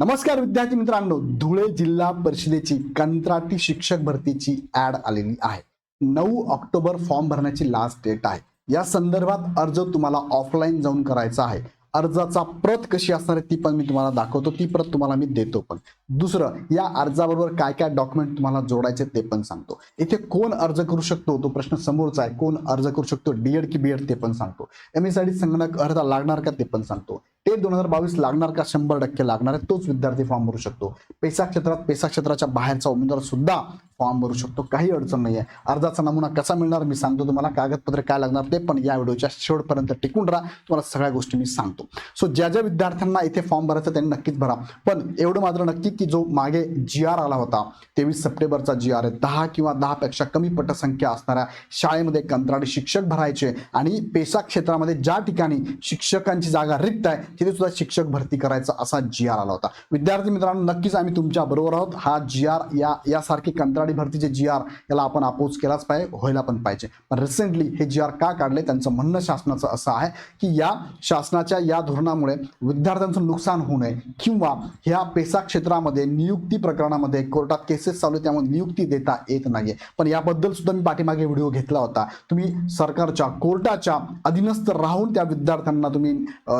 नमस्कार विद्यार्थी मित्रांनो धुळे जिल्हा परिषदेची कंत्राटी शिक्षक भरतीची ऍड आलेली आहे. नऊ ऑक्टोबर फॉर्म भरण्याची लास्ट डेट आहे. या संदर्भात अर्ज तुम्हाला ऑफलाईन जाऊन करायचा आहे. अर्जाचा प्रत कशी असणार आहे ती पण मी तुम्हाला दाखवतो ती प्रत तुम्हाला मी देतो पण. दुसरं या अर्जाबरोबर काय काय डॉक्युमेंट तुम्हाला जोडायचे ते पण सांगतो. इथे कोण अर्ज करू शकतो तो प्रश्न समोरचा आहे. कोण अर्ज करू शकतो डीएड की बीएड ते पण सांगतो. एम एस आय डी संगणक अर्ज लागणार का ते पण सांगतो. ते दोन हजार बावीस लागणार का शंभर टक्के लागणार आहे तोच विद्यार्थी फॉर्म भरू शकतो. पेसा क्षेत्रात पेसा क्षेत्राच्या बाहेरचा उमेदवार सुद्धा फॉर्म भरू शकतो. काही अडचण नाही आहे अर्जाचा नमुना कसा मिळणार मी सांगतो तुम्हाला. कागदपत्र काय लागणार ते पण या व्हिडिओच्या शेवटपर्यंत टिकून राहा. तुम्हाला सगळ्या गोष्टी मी सांगतो. सो ज्या ज्या विद्यार्थ्यांना इथे फॉर्म भरायचा त्यांनी नक्कीच भरा. पण एवढं मात्र नक्की की जो मागे जी आर आला होता तेवीस सप्टेंबरचा जी आर आहे. दहा किंवा दहापेक्षा कमी पटसंख्या असणाऱ्या शाळेमध्ये कंत्राटी शिक्षक भरायचे आणि पेसा क्षेत्रामध्ये ज्या ठिकाणी शिक्षकांची जागा रिक्त आहे तिथे सुद्धा शिक्षक भरती करायचा असा जी आर आला होता. विद्यार्थी मित्रांनो नक्कीच आम्ही तुमच्या बरोबर आहोत. हा जी आर या यासारखी कंत्राटी भरतीचे जी आर याला आपण अपोज केलाच पाहिजे व्हायला पण पाहिजे. पण रिसेंटली हे जी आर का काढले? त्यांचं म्हणणं शासनाचं असं आहे की या शासनाच्या या धोरणामुळे विद्यार्थ्यांचं नुकसान होऊ नये किंवा ह्या पेसा क्षेत्रामध्ये नियुक्ती प्रकरणामध्ये कोर्टात केसेस चालू त्यामुळे नियुक्ती देता येत नाहीये. पण याबद्दल सुद्धा मी पाठीमागे व्हिडिओ घेतला होता. तुम्ही सरकारच्या कोर्टाच्या अधीनस्थ राहून त्या विद्यार्थ्यांना तुम्ही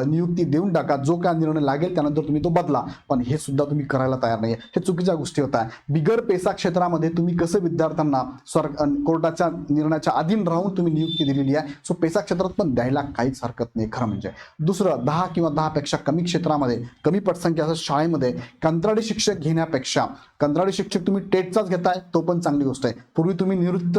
नियुक्ती देऊन टाका. जो काय निर्णय लागेल त्यानंतर तुम्ही तो बदला. पण हे सुद्धा तुम्ही करायला तयार नाही हे चुकीच्या गोष्टी होत आहे बिगर पेसा क्षेत्रामध्ये तुम्ही कसं विद्यार्थ्यांना सर कोर्टाच्या निर्णयाच्या अधीन राहून तुम्ही नियुक्ती दिलेली आहे सो पेसा क्षेत्रात पण द्यायला काहीच हरकत नाही खरं म्हणजे. दुसरं दहा किंवा दहापेक्षा कमी क्षेत्रामध्ये कमी पटसंख्या असं शाळेमध्ये कंत्राटी शिक्षक घेण्यापेक्षा कंत्राटी शिक्षक तुम्ही टेटचाच घेताय तो पण चांगली गोष्ट आहे. पूर्वी तुम्ही निवृत्त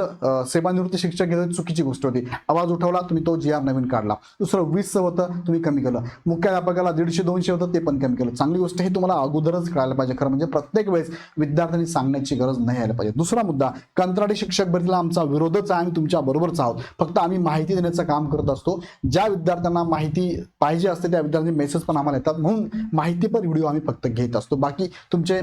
सेवानिवृत्त शिक्षक घेत चुकीची गोष्ट होती. आवाज उठवला तुम्ही तो जी आर नवीन काढला. दुसरं वीसचं होतं तुम्ही कमी केलं. मुख्य मुख्याध्यापकाला दीडशे दोनशे होतं ते पण कमी केलं. चांगली गोष्ट हे तुम्हाला अगोदरच कळायला पाहिजे. खरं म्हणजे प्रत्येक वेळेस विद्यार्थ्यांनी सांगण्याची गरज नाही यायला पाहिजे. दुसरा मुद्दा कंत्राटी शिक्षक भरतीला आमचा विरोधच आहे आम्ही तुमच्या बरोबरच आहोत. फक्त आम्ही माहिती देण्याचं काम करत असतो. ज्या विद्यार्थ्यांना माहिती पाहिजे असते त्या विद्यार्थ्यांनी मेसेज पण आम्हाला येतात. म्हणून माहिती पण व्हिडिओ आम्ही फक्त घेत असतो. बाकी तुमचे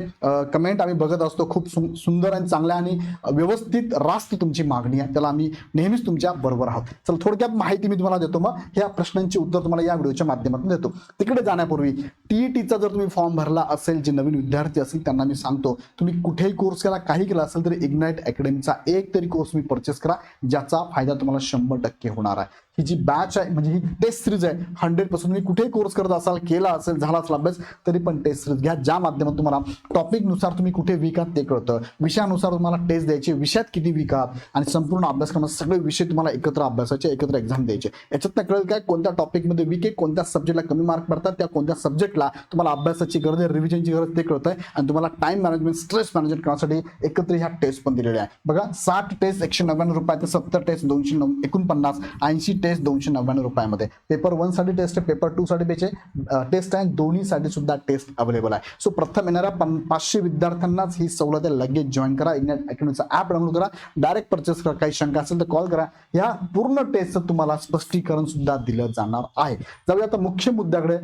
कमेंट आम्ही बघत असतो. खूप सु- सुंदर आणि चांगल्या आणि व्यवस्थित रास्त तुमची मागणी आहे. त्याला आम्ही नेहमीच तुमच्या बरोबर आहोत. चला थोडक्यात माहिती मी तुम्हाला देतो मग. ह्या प्रश्नांची उत्तर तुम्हाला या व्हिडिओच्या माध्यमातून देतो. तिकडे जाण्यापूर्वी टी टीचा जर तुम्ही फॉर्म भरला असेल जे नवीन विद्यार्थी असतील त्यांना मी सांगतो तुम्ही कुठेही कोर्स केला काही केला असेल तरी इग्नाइट अकॅडमीचा एक तरी कोर्स तुम्ही परचेस करा ज्याचा फायदा तुम्हाला शंभर टक्के होणार आहे. ही जी बॅच आहे म्हणजे ही टेस्ट सिरीज आहे हंड्रेड पर्सेंट तुम्ही कुठेही कोर्स करत असाल केला असेल झाला असेल अभ्यास तरी पण टेस्ट सिरीज घ्या. ज्या माध्यमातून तुम्हाला टॉपिकनुसार तुम्ही कुठे वीक आहात ते कळतं. विषयानुसार तुम्हाला टेस्ट द्यायची विषयात किती वीक आहात आणि संपूर्ण अभ्यासक्रमात सगळे विषय तुम्हाला एकत्र अभ्यासाचे एकत्र एक्झाम द्यायचे. याच्यात कळेल काय? कोणत्या टॉपिकमध्ये वीक आहे कोणत्या सब्जेक्टला कमी मार्क पडतात त्या कोणत्या सब्जेक्टला तुम्हाला अभ्यासाची गरज आहे रिव्हिजनची गरज ते कळतंय आणि तुम्हाला टाइम मॅनेजमेंट स्ट्रेस मॅनेजमेंट करण्यासाठी एकत्र ह्या टेस्ट पण दिलेल्या आहे बघा साठ टेस्ट एकशे नव्याण्णव रुपये ते सत्तर टेस्ट दोनशे नऊ एकोणपन्नास ऐंशी टेस्ट दोनशे नव्याण्णव रुपयामध्ये. पेपर वनसाठी टेस्ट आहे पेपर टू साठी त्याचे टेस्ट आहे. दोन्हीसाठी सुद्धा टेस्ट अवेलेबल आहे. सो प्रथम येणाऱ्या पन- पाचशे विद्यार्थ्यांनाच ही सवलत आहे. लगेच जॉईन करा. इग्नेट अकॅडमीचा ॲप डाउनलोड करा. डायरेक्ट परचेस करा. काही शंका असेल तर कॉल करा. या पूर्ण टेस्टचं तुम्हाला स्पष्टीकरण सुद्धा दिलं जाणार आहे. जाऊया आता मुख्य मुद्द्याकडे.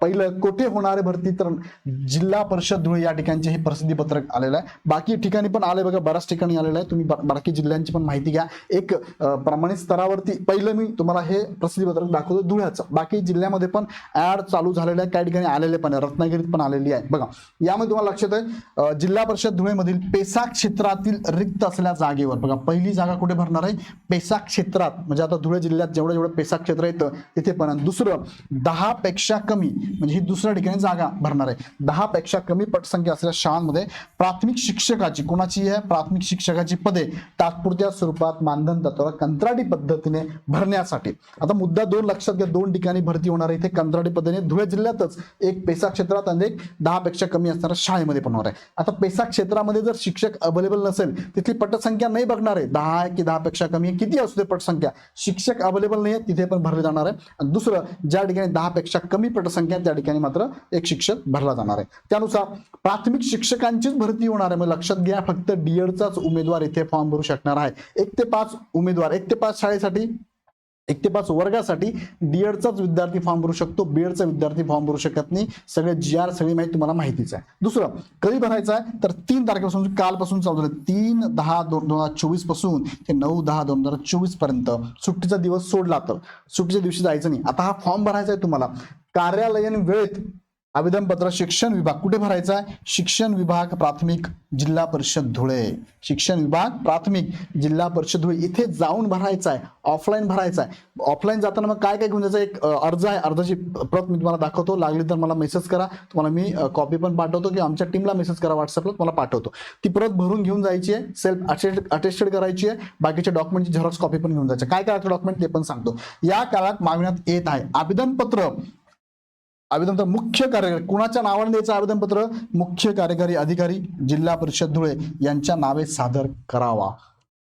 पहिलं कोठे होणारे भरती? तर जिल्हा परिषद धुळे या ठिकाणचे हे प्रसिद्धी पत्रक आलेलं आहे. बाकी ठिकाणी पण आले बघा. बऱ्याच ठिकाणी आलेलं आहे. तुम्ही बाकी जिल्ह्यांची पण माहिती घ्या. एक प्रमाणित स्तरावरती. पहिलं मी तुम्हाला हे प्रसिद्धीपत्रक दाखवतो धुळ्याचं. बाकी जिल्ह्यामध्ये पण ऍड चालू झालेले आहे. काही ठिकाणी आलेले पण आहे. रत्नागिरीत पण आलेली आहे. बघा यामध्ये तुम्हाला लक्षात आहे जिल्हा परिषद धुळेमधील पेसा क्षेत्रातील रिक्त असलेल्या जागेवर बघा पहिली जागा कुठे भरणार आहे? पेसा क्षेत्रात. म्हणजे आता धुळे जिल्ह्यात जेवढं जेवढं पेसा क्षेत्र येतं तिथे पण. दुसरं दहा पेक्षा कमी म्हणजे ही दुसऱ्या ठिकाणी जागा भरणार आहे. दहा पेक्षा कमी पटसंख्या असलेल्या शाळांमध्ये प्राथमिक शिक्षकाची कोणाची आहे? प्राथमिक शिक्षकाची पदे तात्पुरत्या स्वरूपात मानधन तत्वावर कंत्राटी पद्धतीने भरण्यासाठी आता मुद्दा दोन लक्षात घ्या. दोन ठिकाणी भरती होणार आहे. इथे कंत्राटी पद्धतीने धुळे जिल्ह्यातच एक पेसा क्षेत्रात आणि एक दहा पेक्षा कमी असणाऱ्या शाळेमध्ये पण होणार आहे. आता पेसा क्षेत्रामध्ये जर शिक्षक अवेलेबल नसेल तिथली पटसंख्या नाही बघणार आहे. दहा आहे की दहा पेक्षा कमी आहे किती असू दे पटसंख्या. शिक्षक अवेलेबल नाही आहे तिथे पण भरले जाणार आहे. आणि दुसरं ज्या ठिकाणी दहा पेक्षा कमी पटसंख्या त्या ठिकाणी मात्र एक शिक्षक भरला जाणार आहे. त्यानुसार प्राथमिक शिक्षकांचीच भरती होणार आहे. मग लक्षात घ्या फक्त डीएडचाच उमेदवार इथे फॉर्म भरू शकणार आहे. एक ते पाच उमेदवार एक ते पाच शाळेसाठी एक ते पाच वर्गासाठी डीएडचाच विद्यार्थी फॉर्म भरू शकतो. बीएडचा विद्यार्थी फॉर्म भरू शकत नाही. सगळे जी आर सगळी माहिती तुम्हाला माहितीच आहे. दुसरं कधी भरायचं आहे? तर तीन तारखेपासून कालपासून चालू झालं. तीन दहा दोन दोन हजार चोवीसपासून ते नऊ दहा दोन हजार चोवीसपर्यंत सुट्टीचा दिवस सोडला तर. सुट्टीच्या दिवशी जायचं नाही. आता हा फॉर्म भरायचा आहे तुम्हाला. कार्यालयीन वेळेत आवेदनपत्र शिक्षण विभाग कुठे भरायचा आहे? शिक्षण विभाग प्राथमिक जिल्हा परिषद धुळे. शिक्षण विभाग प्राथमिक जिल्हा परिषद धुळे. इथे जाऊन भरायचा आहे. ऑफलाईन भरायचा आहे. ऑफलाईन जाताना मग काय काय घेऊन जायचं? एक अर्ज आहे. अर्जाची प्रत मी तुम्हाला दाखवतो. लागली तर मला मेसेज करा. तुम्हाला मी कॉपी पण पाठवतो किंवा आमच्या टीमला मेसेज करा व्हॉट्सअपला तुम्हाला पाठवतो. ती प्रत भरून घेऊन जायची आहे. सेल्फ अटेस्टेड करायची आहे. बाकीच्या डॉक्युमेंटची झेरॉक्स कॉपी पण घेऊन जायचं काय काय डॉक्युमेंट ते पण सांगतो. या काळात मागण्यात येत आहे. आवेदनपत्र आवेदनपत्र मुख्य कार्यकारी कुणाच्या नावाने द्यायचं आवेदनपत्र मुख्य कार्यकारी अधिकारी जिल्हा परिषद धुळे यांच्या नावे सादर करावा.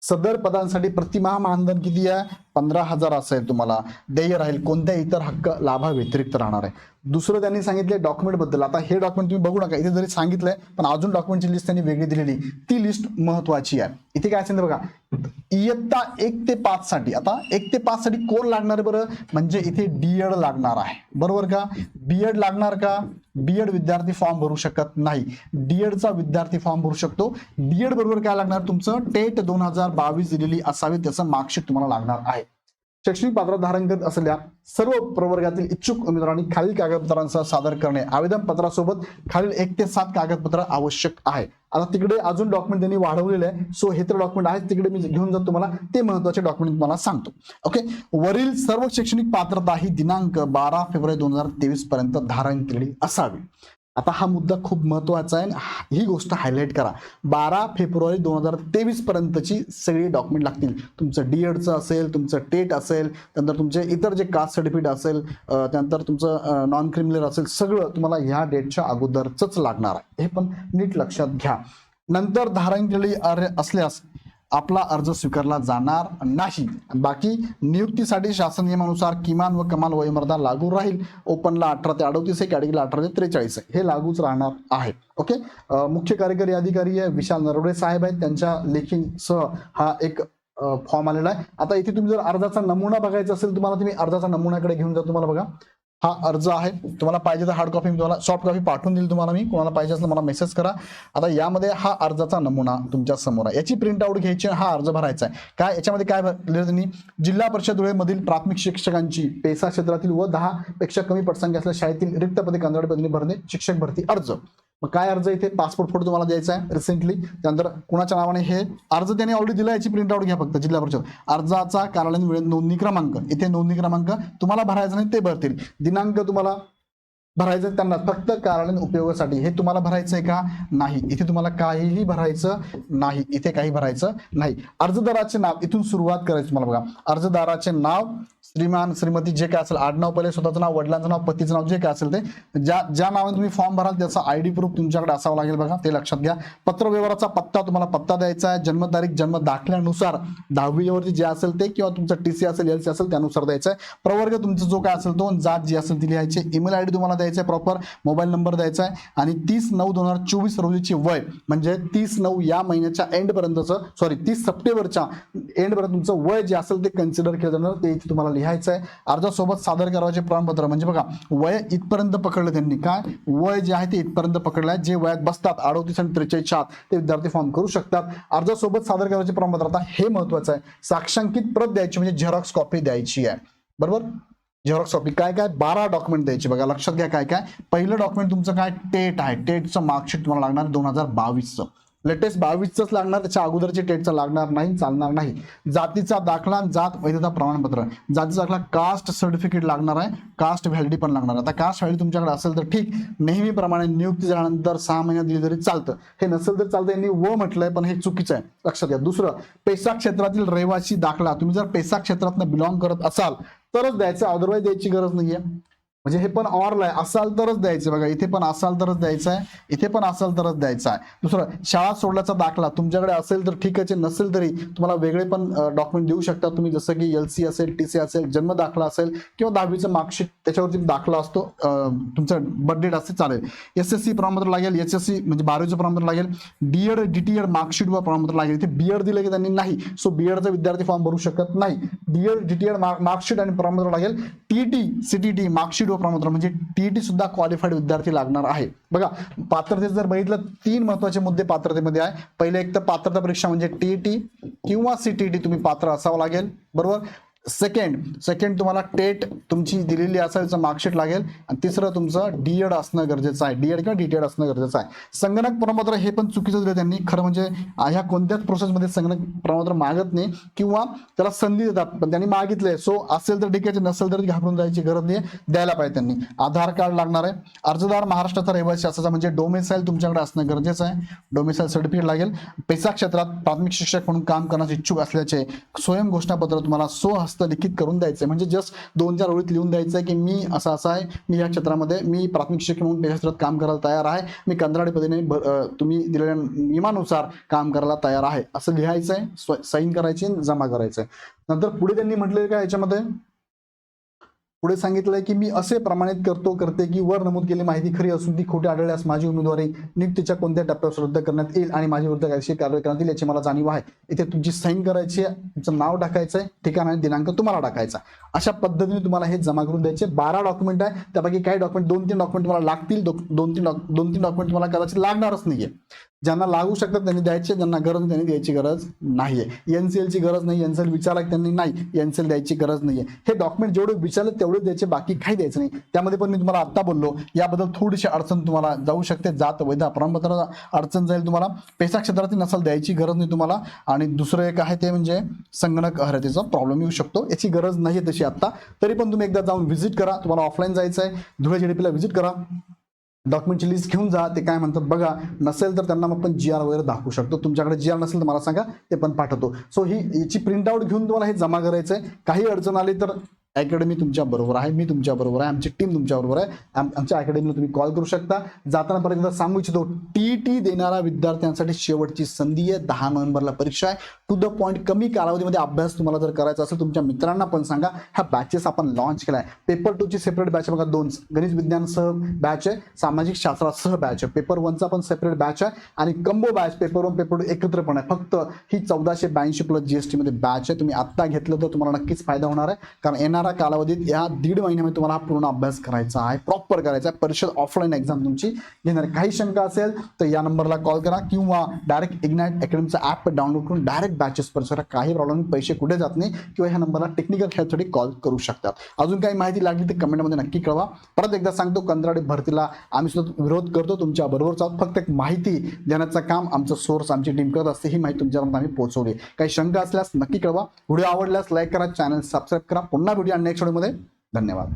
सदर पदांसाठी प्रतिमहा मानधन किती आहे? पंधरा हजार असेल तुम्हाला. देय राहील. कोणत्या इतर हक्क लाभा व्यतिरिक्त राहणार आहे. दुसरं त्यांनी सांगितले डॉक्युमेंटबद्दल. आता हे डॉक्युमेंट तुम्ही बघू नका. इथे जरी सांगितलंय पण अजून डॉक्युमेंटची लिस्ट त्यांनी वेगळी दिलेली ती लिस्ट महत्वाची आहे. इथे काय असेल बघा. इयत्ता एक ते पाच साठी. आता एक ते पाच साठी कोण लागणार आहे बरं? म्हणजे इथे डीएड लागणार आहे. बरोबर का? बीएड लागणार का? बीएड विद्यार्थी फॉर्म भरू शकत नाही. डीएडचा विद्यार्थी फॉर्म भरू शकतो. डीएड बरोबर काय लागणार? तुमचं टेट दोन हजार बावीस दिलेली असावी. त्याचं मार्कशीट तुम्हाला लागणार आहे. शैक्षणिक पात्र धारण करत असलेल्या सर्व प्रवर्गातील इच्छुक उमेदवारांनी खालील कागदपत्रांसह सादर करणे. आवेदन पत्रासोबत खालील एक ते सात कागदपत्र आवश्यक आहे. आता तिकडे अजून डॉक्युमेंट त्यांनी वाढवलेले आहे. सो हे तर डॉक्युमेंट आहेत. तिकडे मी घेऊन जातो तुम्हाला. ते महत्त्वाचे डॉक्युमेंट तुम्हाला सांगतो. ओके वरील सर्व शैक्षणिक पात्रता ही दिनांक बारा फेब्रुवारी दोन हजार तेवीस पर्यंत धारण केलेली असावी. आता हा मुद्दा खूप महत्त्वाचा आहे. ही गोष्ट हायलाईट करा. बारा फेब्रुवारी दोन हजार तेवीस पर्यंतची सगळी डॉक्युमेंट लागतील. तुमचं डी एडचं असेल तुमचं टेट असेल त्यानंतर तुमचे इतर जे कास्ट सर्टिफिकेट असेल त्यानंतर तुमचं नॉन क्रिमिनल असेल सगळं तुम्हाला ह्या डेटच्या अगोदरच लागणार आहे. हे पण नीट लक्षात घ्या. नंतर धारण केलेली असल्यास आपला अर्ज स्वीकारला जाणार नाही. बाकी नियुक्तीसाठी शासन नियमानुसार किमान व कमाल वयोमर्यादा लागू राहील. ओपनला अठरा ते अडतीस आहे कॅटेगरीला अठरा ते त्रेचाळीस आहे. हे लागूच राहणार आहे. ओके? मुख्य कार्यकारी अधिकारी आहे विशाल नरवडे साहेब आहेत. त्यांच्या लेखीसह हा एक फॉर्म आलेला आहे. आता इथे तुम्ही जर अर्जाचा नमुना बघायचा असेल तुम्हाला तुम्ही अर्जाचा नमुनाकडे घेऊन जा तुम्हाला बघा. हा अर्ज आहे. तुम्हाला पाहिजे तर हार्ड कॉपी मी तुम्हाला सॉफ्ट कॉपी पाठवून देईल तुम्हाला मी. कोणाला पाहिजे असेल तर मला मेसेज करा. आता यामध्ये हा अर्जाचा नमुना तुमच्यासमोर आहे. याची प्रिंट आउट घ्यायची हा अर्ज भरायचा आहे. काय याच्यामध्ये काय त्यांनी? जिल्हा परिषद धुळेमधील प्राथमिक शिक्षकांची पेसा क्षेत्रातील व दहा पेक्षा कमी पटसंख्या असलेल्या शाळेतील रिक्त पदे कांदवाडी पदवी भरणे शिक्षक भरती अर्ज. मग काय अर्ज इथे? पासपोर्ट फोटो तुम्हाला द्यायचा आहे रिसेंटली त्यानंतर कुणाच्या नावाने हे अर्ज त्याने ऑलरेडी दिला याची प्रिंट आउट घ्या फक्त जिल्हा परिषद. अर्जाचा कार्यालयीन वेळेत नोंदणी क्रमांक. इथे नोंदणी क्रमांक तुम्हाला भरायचा नाही ते भरतील. दिनांक तुम्हाला भरायचं त्यांना फक्त कार्यालयीन उपयोगासाठी. हे तुम्हाला भरायचं आहे का? नाही. इथे तुम्हाला काहीही भरायचं नाही. इथे काही भरायचं नाही. अर्जदाराचे नाव इथून सुरुवात करायची तुम्हाला बघा. अर्जदाराचे नाव श्रीमान श्रीमती जे काय असेल आडनाव पहिले स्वतःचं नाव वडिलांचं नाव पतीचं नाव जे काय असेल ते ज्या ज्या नावाने तुम्ही फॉर्म भराल त्याचा आय डी प्रूफ तुमच्याकडे असावं लागेल बघा ते लक्षात घ्या. पत्र व्यवहाराचा पत्ता तुम्हाला पत्ता द्यायचा आहे जन्मतारीख जन्म दाखल्यानुसार दहावीवरती जे असेल ते किंवा तुमचं टी सी असेल एल सी असेल त्यानुसार द्यायचं आहे. प्रवर्ग तुमचा जो काय असेल तो जात जी असेल ती लिहायची ईमेल आय डी तुम्हाला द्यायचा आहे प्रॉपर मोबाईल नंबर द्यायचा आहे. आणि तीस नऊ दोन हजार चोवीस रोजीची वय म्हणजे तीस नऊ या महिन्याच्या एंडपर्यंतचं सॉरी तीस सप्टेंबरच्या एंडपर्यंत तुमचं वय जे असेल ते कन्सिडर केलं जाणार ते इथे तुम्हाला लिहायचं आहे अर्जासोबत सादर करायचे प्रमाणपत्र. म्हणजे बघा वय इथपर्यंत पकडलं त्यांनी. काय? वय जे आहे ते इथपर्यंत पकडलं आहे. जे वयात बसतात अडोतीस आणि त्रेचाळीसच्या आत ते विद्यार्थी फॉर्म करू शकतात. अर्जासोबत सादर करायचे प्रमाणपत्र आता हे महत्वाचं आहे. साक्षांकित प्रत द्यायची म्हणजे झेरॉक्स कॉपी द्यायची आहे. बरोबर? झेरॉक्स कॉपी काय काय? बारा डॉक्युमेंट द्यायचे. बघा लक्षात घ्या काय काय? पहिलं डॉक्युमेंट तुमचं काय? टेट आहे. टेटचं मार्कशीट तुम्हाला लागणार दोन हजार बावीसचं. लेटेस्ट बावीसच लागणार त्याच्या अगोदरचे टेटचं लागणार नाही चालणार नाही. जातीचा दाखला जात वैधता प्रमाणपत्र. जातीचा दाखला कास्ट सर्टिफिकेट लागणार आहे कास्ट व्हॅलिडी पण लागणार आहे. आता कास्ट व्हॅलिडी तुमच्याकडे असेल तर ठीक नेहमीप्रमाणे नियुक्ती झाल्यानंतर सहा महिन्यात दिली तरी चालतं. हे नसेल तर चालतं यांनी व म्हटलंय पण हे चुकीचं आहे. लक्षात घ्या. दुसरं पेसा क्षेत्रातील रहिवासी दाखला. तुम्ही जर पेसा क्षेत्रातनं बिलॉंग करत असाल तरच द्यायचं अदरवाईज द्यायची गरज नाहीये. म्हणजे हे पण ऑरला आहे. असाल तरच द्यायचं बघा. इथे पण असाल तरच द्यायचं आहे. इथे पण असाल तरच द्यायचं आहे. दुसरं शाळा सोडल्याचा दाखला तुमच्याकडे असेल तर ठीक आहे. नसेल तरी तुम्हाला वेगळे पण डॉक्युमेंट देऊ शकता तुम्ही. जसं की एल सी असेल टी सी असेल जन्म दाखला असेल किंवा दहावीचं मार्कशीट त्याच्यावरती दाखला असतो. तुमचा तुमचं बर्थडेट असते चालेल. एस एस सी प्रमाणपत्र लागेल. एस एस सी म्हणजे बारावीचं प्रमाणपत्र लागेल. D Ed D T Ed marksheet व प्रमाणपत्र लागेल. इथे बी एड दिलं की त्यांनी नाही. सो बी एडचा विद्यार्थी फॉर्म भरू शकत नाही. डी एड डीटीएड मार्कशीट आणि प्रमाणपत्र लागेल. T T C T T marksheet व प्रमाणपत्र म्हणजे टीईटी सुद्धा क्वालिफाईड विद्यार्थी लागणार आहे. बघा पात्रतेचं जर बघितलं तीन महत्त्वाचे मुद्दे पात्रतेमध्ये आहे. पहिले एक तर पात्रता परीक्षा म्हणजे टी टी किंवा सीटीटी तुम्ही पात्र असावं लागेल. बरोबर? सेकंड सेकंड तुम्हाला टेट तुमची दिलेली असेल मार्कशीट लागेल. आणि तिसरं तुमचं डीएड असणं गरजेचं आहे. डीएड किंवा डीटेड असणं गरजेचं आहे. संगणक प्रमाणपत्र हे पण चुकीचं दिलं त्यांनी. खरं म्हणजे ह्या कोणत्याच प्रोसेसमध्ये संगणक प्रमाणपत्र मागत नाही. किंवा त्याला संधी देतात पण त्यांनी मागितलंय. सो असेल तर ठीक आहे नसेल तर घाबरून जायची गरज नाही. द्यायला पाहिजे त्यांनी. आधार कार्ड लागणार आहे. अर्जदार महाराष्ट्राचा रहिवासी असायचा म्हणजे डोमेसाईल तुमच्याकडे असणं गरजेचं आहे. डोमेसाईल सर्टिफिकेट लागेल. पेसा क्षेत्रात प्राथमिक शिक्षक म्हणून काम करण्यास इच्छुक असल्याचे स्वयं घोषणापत्र तुम्हाला सो हस्त लिखित करून द्यायचं म्हणजे जस्ट दोन चार ओळीत लिहून द्यायचं आहे की मी असं असं आहे मी या क्षेत्रामध्ये मी प्राथमिक शिक्षक म्हणून या क्षेत्रात काम करायला तयार आहे मी कंत्राडी पद्धतीने तुम्ही दिलेल्या नियमानुसार काम करायला तयार आहे. असं लिहायचं आहे साईन करायची आणि जमा करायचं आहे नंतर पुढे त्यांनी म्हटलेलं का याच्यामध्ये? पुढे सांगितलंय की मी असे प्रमाणित करतो करते की वर नमूद केलेली माहिती खरी असून ती खोटी आढळल्यास माझी उमेदवारी नियुक्तीच्या कोणत्या टप्प्यावर रद्द करण्यात येईल आणि माझी विरुद्ध कायदेशीर कारवाई करण्यात येईल याची मला जाणीव आहे. इथे तुमची साईन करायची आहे तुमचं नाव टाकायचं आहे ठिकाण आणि दिनांक तुम्हाला टाकायचा अशा पद्धतीने तुम्हाला हे जमा करून द्यायचे. बारा डॉक्युमेंट आहे. त्यापैकी काही डॉक्युमेंट दोन तीन डॉक्युमेंट तुम्हाला लागतील. दोन तीन दोन तीन डॉक्युमेंट तुम्हाला कदाचित लागणारच नाहीये. ज्यांना लागू शकतात त्यांनी द्यायचे ज्यांना गरज त्यांनी द्यायची गरज नाही आहे एन सी एलची गरज नाही एनसीएल विचारला त्यांनी नाही. एनसीएल द्यायची गरज नाही आहे हे डॉक्युमेंट जेवढे विचारले तेवढे द्यायचे बाकी काही द्यायचं नाही. त्यामध्ये पण मी तुम्हाला आत्ता बोललो. याबद्दल थोडीशी अडचण तुम्हाला जाऊ शकते. जात वैध प्रमाणपत्र अडचण जाईल तुम्हाला. पैसा क्षेत्रातील नसाल द्यायची गरज नाही तुम्हाला. आणि दुसरं एक आहे ते म्हणजे संगणक अर्हतेचा प्रॉब्लेम येऊ शकतो. याची गरज नाही आहे तशी आत्ता. तरी पण तुम्ही एकदा जाऊन व्हिजिट करा. तुम्हाला ऑफलाईन जायचं आहे धुळे जेडीपीला व्हिजिट करा. डॉक्युमेंटची लिस्ट घेऊन जा ते काय म्हणतात बघा. नसेल तर त्यांना मग पण जी आर वगैरे दाखवू शकतो. तुमच्याकडे जी आर नसेल तर मला सांगा ते पण पाठवतो. सो ही याची प्रिंटआउट घेऊन तुम्हाला हे जमा करायचं आहे काही अडचण आली तर अकॅडमी तुमच्या बरोबर आहे मी तुमच्या बरोबर आहे आमची टीम तुमच्या बरोबर आहे. आम- आमच्या अकॅडमीला तुम्ही कॉल करू शकता. जाताना पर्यंत सांगू इच्छितो टी टी देणाऱ्या विद्यार्थ्यांसाठी शेवटची संधी आहे. दहा नोव्हेंबरला परीक्षा आहे. टू द पॉईंट कमी कालावधीमध्ये अभ्यास तुम्हाला जर करायचा असेल तुमच्या मित्रांना पण सांगा. ह्या बॅचेस आपण लॉन्च केला आहे पेपर टूची सेपरेट बॅच आहे. बघा दोन गणित विज्ञानसह बॅच आहे. सामाजिक शास्त्रासह बॅच आहे. पेपर वनचा पण सेपरेट बॅच आहे. आणि combo batch paper one paper two एकत्र पण आहे फक्त ही चौदाशे ब्याऐंशी प्लस जीएसटीमध्ये बॅच आहे. तुम्ही आत्ता घेतलं तर तुम्हाला नक्कीच फायदा होणार आहे. कारण येणार येणाऱ्या कालावधीत या दीड महिन्यामध्ये तुम्हाला हा पूर्ण अभ्यास करायचा आहे प्रॉपर करायचा आहे. परिषद ऑफलाईन एक्झाम तुमची घेणार. काही शंका असेल तर या नंबरला कॉल करा किंवा डायरेक्ट इग्नाइट अकॅडमीचा ॲप डाउनलोड करून डायरेक्ट बॅचेस करा काही प्रॉब्लेम पैसे कुठे जात नाही किंवा ह्या नंबरला टेक्निकल हेल्पसाठी कॉल करू शकतात. अजून काही माहिती लागली तर कमेंटमध्ये नक्की कळवा. परत एकदा सांगतो कंत्राडी भरतीला आम्ही सुद्धा विरोध करतो तुमच्या बरोबरच आहोत. फक्त एक माहिती देण्याचं काम आमचं सोर्स आमची टीम करत असते. ही माहिती तुमच्यापर्यंत आम्ही पोहोचवली. काही शंका असल्यास नक्की कळवा. व्हिडिओ आवडल्यास लाईक करा चॅनल सबस्क्राईब करा. पुन्हा व्हिडिओ नेक्स्ट व्हिडिओमध्ये धन्यवाद.